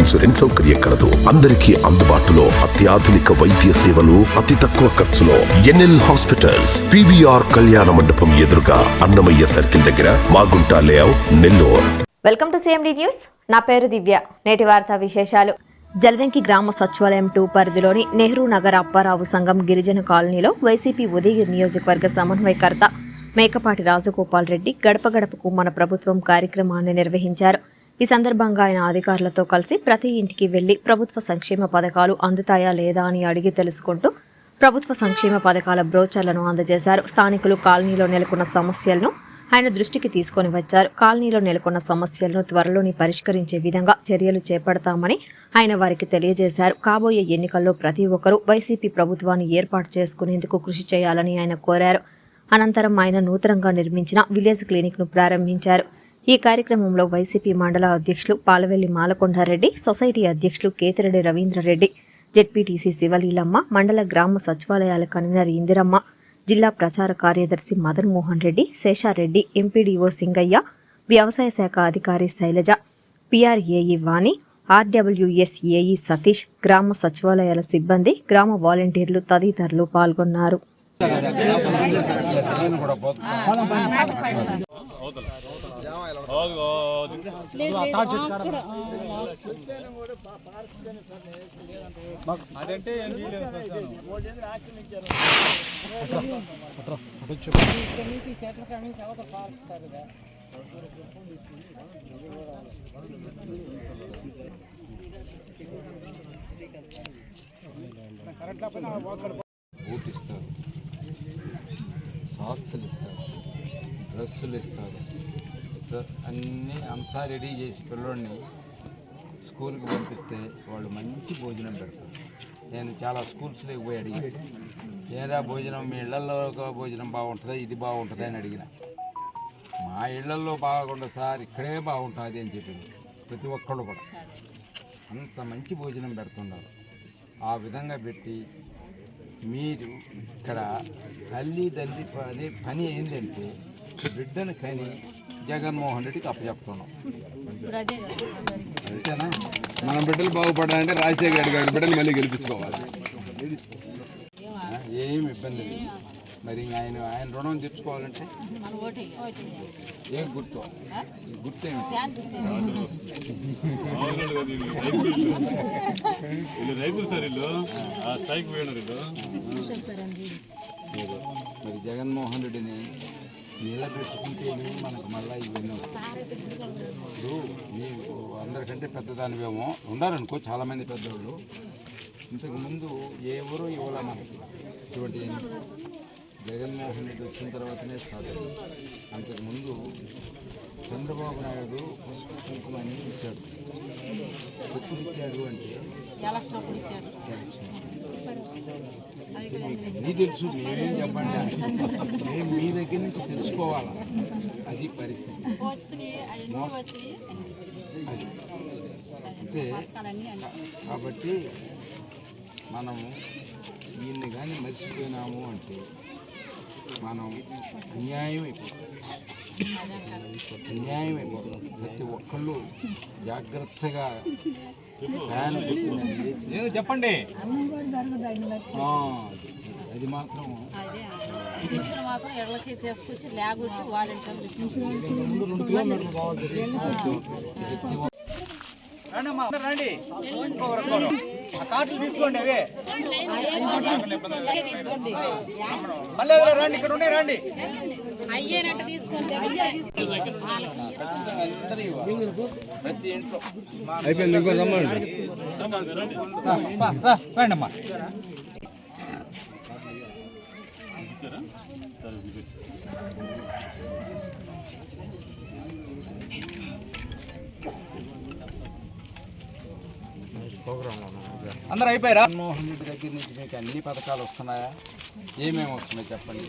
Insurance సౌకర్యం కలదు. అందరికీ అందుబాటులో అత్యాధునిక వైద్య సేవలు అతి తక్కువ ఖర్చులో ఎన్ఎల్ హాస్పిటల్స్ పివిఆర్ కళ్యాణ మండపం ఎదురుగా అన్నమయ్య సర్కిల్ దగ్గర Magunta layout Nellore. Welcome to C M D news నా పేరు దివ్య. నేటి వార్తా విశేషాలు. జలదంకి గ్రామ సచివాలయం టూ పరిధిలోని నెహ్రూ నగర్ అప్పారావు సంఘం గిరిజన కాలనీలో వైసీపీ ఉదయగిరి నియోజకవర్గ సమన్వయకర్త మేకపాటి రాజగోపాల్ రెడ్డి గడప గడపకు మన ప్రభుత్వం కార్యక్రమాన్ని నిర్వహించారు. ఈ సందర్భంగా ఆయన అధికారులతో కలిసి ప్రతి ఇంటికి వెళ్ళి ప్రభుత్వ సంక్షేమ పథకాలు అందుతాయా లేదా అని అడిగి తెలుసుకుంటూ ప్రభుత్వ సంక్షేమ పథకాల బ్రోచర్లను అందజేశారు. స్థానికులు కాలనీలో నెలకొన్న సమస్యలను ఆయన దృష్టికి తీసుకొని వచ్చారు. కాలనీలో నెలకొన్న సమస్యలను త్వరలోని పరిష్కరించే విధంగా చర్యలు చేపడతామని ఆయన వారికి తెలియజేశారు. కాబోయే ఎన్నికల్లో ప్రతి ఒక్కరూ వైసీపీ ప్రభుత్వాన్ని ఏర్పాటు చేసుకునేందుకు కృషి చేయాలని ఆయన కోరారు. అనంతరం ఆయన నూతనంగా నిర్మించిన విలేజ్ క్లినిక్ను ప్రారంభించారు. ఈ కార్యక్రమంలో వైసీపీ మండల అధ్యక్షులు పాలవెల్లి మాలకొండారెడ్డి సొసైటీ అధ్యక్షులు కేతిరెడ్డి రవీంద్రరెడ్డి జెడ్పీటీసీ శివలీలమ్మ మండల గ్రామ సచివాలయాల కన్వీనర్ ఇందిరమ్మ జిల్లా ప్రచార కార్యదర్శి మదన్ మోహన్ రెడ్డి శేషారెడ్డి ఎంపీడీఓ సింగయ్య వ్యవసాయ శాఖ అధికారి Sailaja PR AE Vani RWS AE Satish గ్రామ సచివాలయాల సిబ్బంది గ్రామ వాలంటీర్లు తదితరులు పాల్గొన్నారు కాదు కాదు అటాచ్ బూట్ ఇస్తారు సాక్స్లు ఇస్తారు. డ్రెస్సులు ఇస్తారు. అన్నీ అంతా రెడీ చేసి పిల్లోడిని స్కూల్కి పంపిస్తే వాళ్ళు మంచి భోజనం పెడతారు. నేను చాలా స్కూల్స్లోకి పోయి అడిగి ఏదా భోజనం మీ ఇళ్ళలో భోజనం బాగుంటుందా? ఇది బాగుంటుందా అని అడిగిన. మా ఇళ్ళలో బాగుండదు సార్ ఇక్కడే బాగుంటుంది అని చెప్పింది. ప్రతి ఒక్కళ్ళు కూడా. అంత మంచి భోజనం పెడుతున్నారు. ఆ విధంగా పెట్టి మీరు ఇక్కడ తల్లి తండ్రి పని పని ఏంటంటే బిడ్డను కని జగన్మోహన్ రెడ్డికి అప్పచెప్తున్నాం. అంతేనా? మన బిడ్డలు బాగుపడాలంటే రాజశేఖర రెడ్డి గారి బిడ్డలు మళ్ళీ గెలిపించుకోవాలి. ఏం ఇబ్బంది లేదు. మరి ఆయన ఆయన రుణం తెచ్చుకోవాలంటే ఏం గుర్తు? ఈ గుర్తు ఏమిటి? వీళ్ళు రైతులు సార్ వీళ్ళు. ఆ స్థాయికి పోయినారు. మరి జగన్మోహన్ రెడ్డిని నీళ్ళ పెట్టుకుంటేనే మనకు మళ్ళీ ఇవన్నీ ఇప్పుడు అందరికంటే పెద్దదానివేమో ఉండాలనుకో చాలామంది పెద్దవాళ్ళు ఇంతకుముందు ఎవరో ఇవ్వాల మనకి ఇటువంటి జగన్మోహన్ రెడ్డి వచ్చిన తర్వాతనే స్టార్ట్ అయింది. అంతకుముందు చంద్రబాబు నాయుడు పసుపు కుంకుమ ఇచ్చాడు. నీ తెలుసు మేమేం చెప్పండి మేము మీ దగ్గర నుంచి తెలుసుకోవాలా? అది పరిస్థితి. అంతే. కాబట్టి మనము ఈయన్ని కానీ మర్చిపోయినాము అంటే మనం అన్యాయం అయిపోతుంది అన్యాయం అయిపోతుంది ప్రతి ఒక్కళ్ళు జాగ్రత్తగా చెప్పండి. ఆ, అది మాత్రం. పింఛన్ మాత్రం ఇళ్ళకి తీసుకొచ్చి లేకుంటే వాలంటీర్లు రండమ్మా రండి. ఆ కార్డులు తీసుకోండి అవే. మళ్ళీ రండి ఇక్కడ ఉన్నాయి రండి. అయ్యేనట్టు తీసుకోండి. ప్రతి ఇంట్లో అయిపోయింది ఇంకో రమ్మండి. రండి అమ్మా అందరూ అయిపోయారా? జగన్మోహన్ రెడ్డి దగ్గర నుంచి మీకు అన్ని పథకాలు వస్తున్నాయా? ఏమేమి వస్తున్నాయి చెప్పండి?